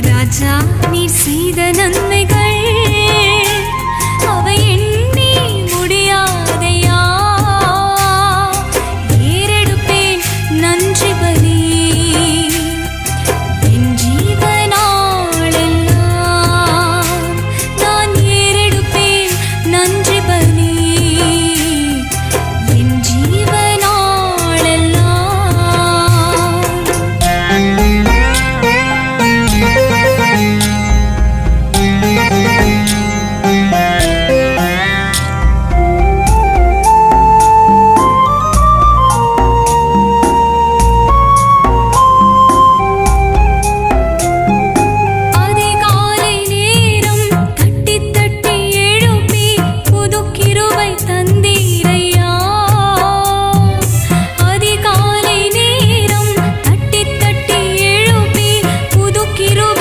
ராஜா நீர் செய்த நன்மை తంది.